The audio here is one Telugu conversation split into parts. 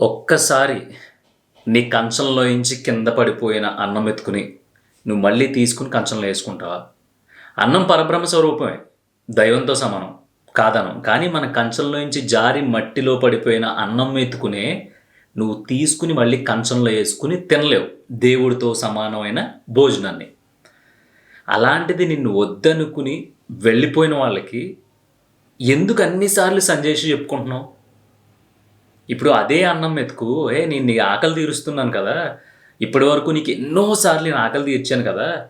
ఒక్కసారి నీ కంచంలో నుంచి కింద పడిపోయిన అన్నం ఎత్తుకుని నువ్వు మళ్ళీ తీసుకుని కంచంలో వేసుకుంటావా? అన్నం పరబ్రహ్మ స్వరూపమే. దైవంతో సమానం. కాదనం. కానీ మన కంచంలో నుంచి జారి మట్టిలో పడిపోయిన అన్నం ఎత్తుకునే నువ్వు తీసుకుని మళ్ళీ కంచంలో వేసుకుని తినలేవు. దేవుడితో సమానమైన భోజనాన్ని. అలాంటిది నిన్ను వద్దనుకుని వెళ్ళిపోయిన వాళ్ళకి ఎందుకు అన్నిసార్లు సంజేషి చెప్పుకుంటున్నావు? ఇప్పుడు అదే అన్నం మెతుకు ఏ నేను నీ ఆకలి తీరుస్తున్నాను కదా. ఇప్పటి వరకు నీకు ఎన్నోసార్లు నేను ఆకలి తీర్చాను కదా.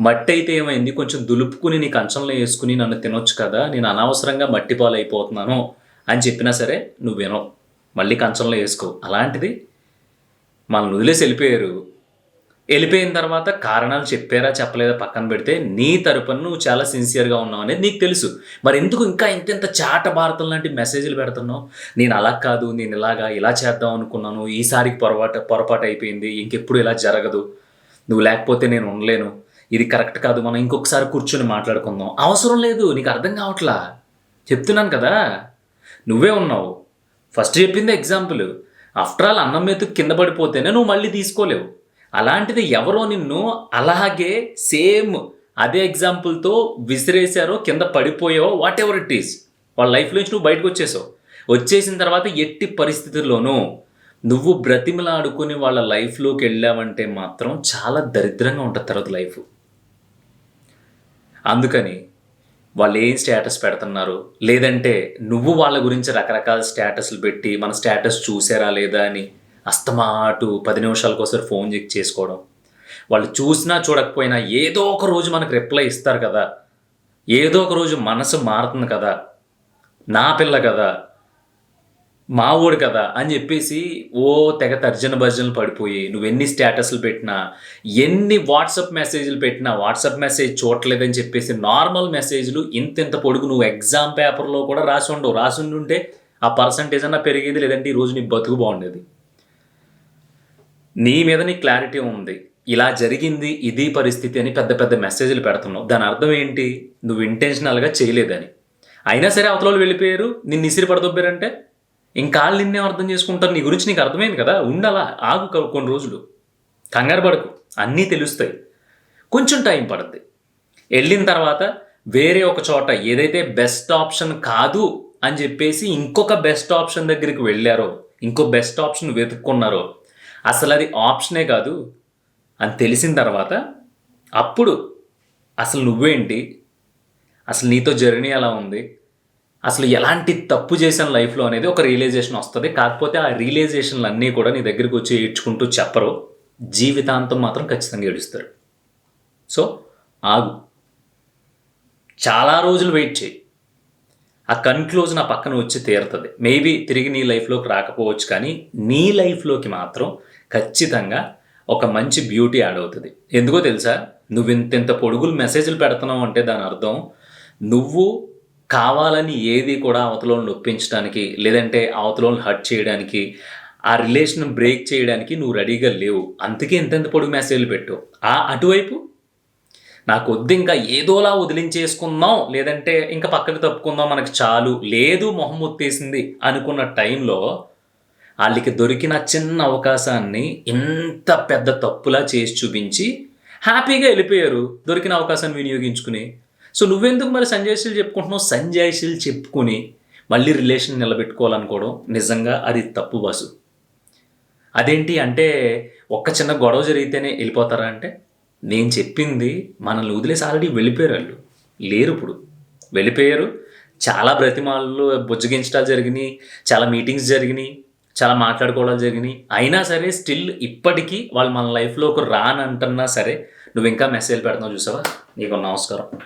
మట్టి అయితే ఏమైంది? కొంచెం దులుపుకుని నీ కంచంలో వేసుకుని నన్ను తినొచ్చు కదా. నేను అనవసరంగా మట్టి పాలైపోతున్నాను అని చెప్పినా సరే నువ్వు వినవు. మళ్ళీ కంచంలో వేసుకో. అలాంటిది. మనల్ని వదిలేసి వెళ్ళిపోయారు వెళ్ళిపోయిన తర్వాత కారణాలు చెప్పారా చెప్పలేదా పక్కన పెడితే నీ తరపున నువ్వు చాలా సిన్సియర్గా ఉన్నావు అనేది నీకు తెలుసు. మరి ఎందుకు ఇంకా ఇంతెంత చాట భారతం లాంటి మెసేజ్లు పెడుతున్నావు? నేను అలా కాదు నేను ఇలాగా ఇలా చేద్దాం అనుకున్నాను ఈసారికి పొరపాటు పొరపాటు అయిపోయింది ఇంకెప్పుడు ఇలా జరగదు. నువ్వు లేకపోతే నేను ఉండలేను. ఇది కరెక్ట్ కాదు మనం ఇంకొకసారి కూర్చొని మాట్లాడుకుందాం. అవసరం లేదు నీకు అర్థం కావట్లా? చెప్తున్నాను కదా? నువ్వే ఉన్నావు. ఫస్ట్ చెప్పింది ఎగ్జాంపుల్ ఆఫ్టర్ ఆల్ అన్నం మీద కింద పడిపోతేనే నువ్వు మళ్ళీ తీసుకోలేవు. అలాంటిది ఎవరో నిన్ను అలాగే సేమ్ అదే ఎగ్జాంపుల్తో విసిరేశారో కింద పడిపోయావో వాట్ ఎవర్ ఇట్ ఈస్ వాళ్ళ లైఫ్లో నుంచి నువ్వు బయటకు వచ్చేసావు. వచ్చేసిన తర్వాత ఎట్టి పరిస్థితుల్లోనూ నువ్వు బ్రతిమలాడుకుని వాళ్ళ లైఫ్లోకి వెళ్ళావంటే మాత్రం చాలా దరిద్రంగా ఉంటుంది తర్వాత లైఫ్ అందుకని వాళ్ళు ఏం స్టేటస్ పెడుతున్నారు? లేదంటే నువ్వు వాళ్ళ గురించి రకరకాల స్టేటస్లు పెట్టి మన స్టేటస్ చూసారా లేదా అని అస్తమాటు పది నిమిషాలకోసారి ఫోన్ చెక్ చేసుకోవడం. వాళ్ళు చూసినా చూడకపోయినా ఏదో ఒక రోజు మనకు రిప్లై ఇస్తారు కదా. ఏదో ఒక రోజు మనసు మారుతుంది కదా. నా పిల్ల కదా. మా ఊడు కదా అని చెప్పేసి ఓ తెగ తర్జన భర్జనలు పడిపోయి నువ్వు ఎన్ని స్టేటస్లు పెట్టినా ఎన్ని వాట్సాప్ మెసేజ్లు పెట్టినా వాట్సాప్ మెసేజ్ చూడలేదని చెప్పేసి నార్మల్ మెసేజ్లు ఇంత ఇంత పొడుగు నువ్వు ఎగ్జామ్ పేపర్లో కూడా రాసి ఉండవు. రాసి ఉండుంటే ఆ పర్సంటేజ్ అన్నా పెరిగేది లేదంటే ఈ రోజు నీ బతుకు బాగుండేది. నీ మీద నీ క్లారిటీ ఉంది. ఇలా జరిగింది ఇది పరిస్థితి అని పెద్ద పెద్ద మెసేజ్లు పెడుతున్నావు. దాని అర్థం ఏంటి? నువ్వు ఇంటెన్షనల్గా చేయలేదని. అయినా సరే అవతలలో వాళ్ళు వెళ్ళిపోయారు నిన్ను ఇసిరి పడదొబ్బారంటే? ఇంకా వాళ్ళు నిన్నే అర్థం చేసుకుంటారు. నీ గురించి నీకు అర్థమైంది కదా? ఉండాలా? ఆగు కొన్ని రోజులు. కంగారు పడకు. అన్నీ తెలుస్తాయి. కొంచెం టైం పడుద్ది. వెళ్ళిన తర్వాత వేరే ఒక చోట ఏదైతే బెస్ట్ ఆప్షన్ కాదు అని చెప్పేసి ఇంకొక బెస్ట్ ఆప్షన్ దగ్గరికి వెళ్ళారో ఇంకో బెస్ట్ ఆప్షన్ వెతుక్కున్నారో అసలు అది ఆప్షనే కాదు అని తెలిసిన తర్వాత అప్పుడు అసలు నువ్వేంటి? అసలు నీతో జర్నీ ఎలా ఉంది? అసలు ఎలాంటి తప్పు చేశాను లైఫ్లో అనేది ఒక రియలైజేషన్ వస్తుంది. కాకపోతే ఆ రియలైజేషన్లు అన్నీ కూడా నీ దగ్గరికి వచ్చి ఏడ్చుకుంటూ చెప్పరు. జీవితాంతం మాత్రం ఖచ్చితంగా ఏడుస్తారు. సో ఆగు. చాలా రోజులు వెయిట్ చేయి. ఆ కన్క్లూజన్ నా పక్కన వచ్చి తీరుతుంది. మేబీ తిరిగి నీ లైఫ్లోకి రాకపోవచ్చు కానీ నీ లైఫ్లోకి మాత్రం ఖచ్చితంగా ఒక మంచి బ్యూటీ యాడ్ అవుతుంది. ఎందుకో తెలుసా? నువ్వు ఇంత పొడుగులు మెసేజ్లు పెడుతున్నావు అంటే దాని అర్థం నువ్వు కావాలని ఏది కూడా అవతలను నొప్పించడానికి లేదంటే అవతలను హర్ట్ చేయడానికి ఆ రిలేషన్ బ్రేక్ చేయడానికి నువ్వు రెడీగా లేవు. అందుకే ఇంతెంత పొడుగు మెసేజ్లు పెట్టు. ఆ అటువైపు నాకు వద్దు ఇంకా ఏదోలా వదిలించేసుకుందాం లేదంటే ఇంకా పక్కకు తప్పుకుందాం మనకు చాలు. లేదు మొహం ఒత్తేసింది అనుకున్న టైంలో వాళ్ళకి దొరికిన చిన్న అవకాశాన్ని ఇంత పెద్ద తప్పులా చేసి చూపించి హ్యాపీగా వెళ్ళిపోయారు దొరికిన అవకాశాన్ని వినియోగించుకుని. సో నువ్వెందుకు మరి సంజయ్శీలు చెప్పుకుంటున్నావు? సంజయ్శీలు చెప్పుకుని మళ్ళీ రిలేషన్ నిలబెట్టుకోవాలనుకోవడం నిజంగా అది తప్పు బసు. అదేంటి అంటే ఒక్క చిన్న గొడవ జరిగితేనే వెళ్ళిపోతారా అంటే? నేను చెప్పింది మనల్ని వదిలేసి ఆల్రెడీ వెళ్ళిపోయారు వాళ్ళు. లేరు ఇప్పుడు. వెళ్ళిపోయారు. చాలా బ్రతిమాలు బుజ్జగించడాలు జరిగినాయి. చాలా మీటింగ్స్ జరిగినాయి. చాలా మాట్లాడుకోవడాలు జరిగినాయి. అయినా సరే స్టిల్ ఇప్పటికీ వాళ్ళు మన లైఫ్లో ఒక రానంటున్నా సరే నువ్వు ఇంకా మెసేజ్ పెడతావు చూసావా? నీకు నమస్కారం.